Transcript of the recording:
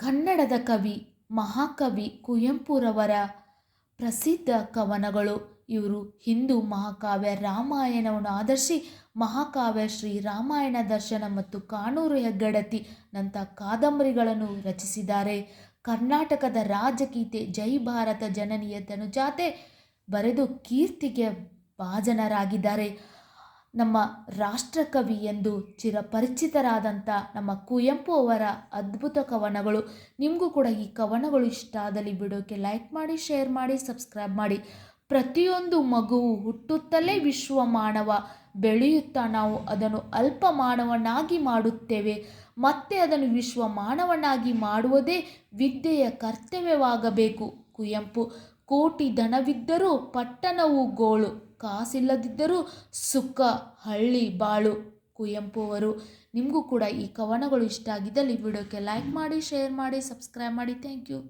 ಕನ್ನಡದ ಕವಿ, ಮಹಾಕವಿ ಕುವೆಂಪುರವರ ಪ್ರಸಿದ್ಧ ಕವನಗಳು. ಇವರು ಹಿಂದೂ ಮಹಾಕಾವ್ಯ ರಾಮಾಯಣವನ್ನು ಆಧರಿಸಿ ಮಹಾಕಾವ್ಯ ಶ್ರೀ ರಾಮಾಯಣ ದರ್ಶನ ಮತ್ತು ಕಾನೂರು ಹೆಗ್ಗಡತಿ ನಂಥ ಕಾದಂಬರಿಗಳನ್ನು ರಚಿಸಿದ್ದಾರೆ. ಕರ್ನಾಟಕದ ರಾಜಕೀತೆ, ಜೈ ಭಾರತ ಜನನಿಯ ತನುಜಾತೆ ಬರೆದು ಕೀರ್ತಿಗೆ ಭಾಜನರಾಗಿದ್ದಾರೆ. ನಮ್ಮ ರಾಷ್ಟ್ರಕವಿ ಎಂದು ಚಿರಪರಿಚಿತರಾದಂಥ ನಮ್ಮ ಕುವೆಂಪು ಅವರ ಅದ್ಭುತ ಕವನಗಳು. ನಿಮಗೂ ಕೂಡ ಈ ಕವನಗಳು ಇಷ್ಟ ಆದಲ್ಲಿ ವಿಡಿಯೋಕ್ಕೆ ಲೈಕ್ ಮಾಡಿ, ಶೇರ್ ಮಾಡಿ, ಸಬ್ಸ್ಕ್ರೈಬ್ ಮಾಡಿ. ಪ್ರತಿಯೊಂದು ಮಗುವು ಹುಟ್ಟುತ್ತಲೇ ವಿಶ್ವ ಮಾನವ ಬೆಳೆಯುತ್ತಾ ನಾವು ಅದನ್ನು ಅಲ್ಪ ಮಾನವನಾಗಿ ಮಾಡುತ್ತೇವೆ. ಮತ್ತೆ ಅದನ್ನು ವಿಶ್ವ ಮಾನವನಾಗಿ ಮಾಡುವುದೇ ವಿದ್ಯೆಯ ಕರ್ತವ್ಯವಾಗಬೇಕು. ಕುವೆಂಪು, ಕೋಟಿ ದನವಿದ್ದರೂ ಪಟ್ಟಣವು ಗೋಳು. ಕಾಸಿಲ್ಲದಿದ್ದರೂ ಸುಖ ಹಳ್ಳಿ, ಬಾಳು ಕುವೆಂಪು ಅವರು ನಿಮಗೂ ಕೂಡ ಈ ಕವನಗಳು ಇಷ್ಟ ಆಗಿದ್ದಲ್ಲಿ ವಿಡಿಯೋಕ್ಕೆ ಲೈಕ್ ಮಾಡಿ ಶೇರ್ ಮಾಡಿ ಸಬ್ಸ್ಕ್ರೈಬ್ ಮಾಡಿ. Thank you